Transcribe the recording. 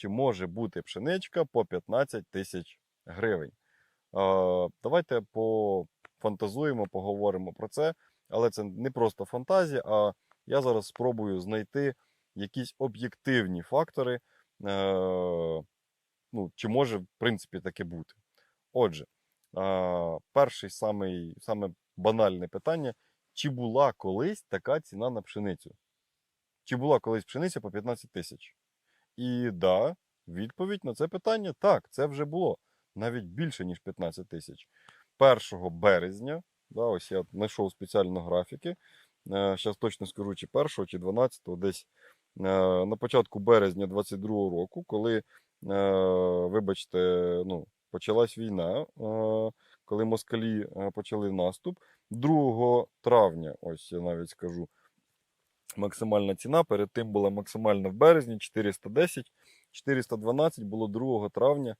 чи може бути пшеничка по 15 тисяч гривень. Е, Давайте пофантазуємо, поговоримо про це, але це не просто фантазія, а я зараз спробую знайти якісь об'єктивні фактори, е, ну, чи може в принципі таке бути. Отже, е, перший самий, саме банальне питання: чи була колись така ціна на пшеницю? Чи була колись пшениця по 15 тисяч? І да, відповідь на це питання так, це вже було навіть більше, ніж 15 тисяч. 1 березня, да, ось я знайшов спеціально графіки. Зараз точно скажу, чи 1 чи 12, десь е, на початку березня 22 року, коли, е, вибачте, ну, почалась війна, е, коли москалі е, почали наступ. 2 травня, ось я навіть скажу, максимальна ціна. Перед тим була максимальна в березні 410, 412 було 2 травня.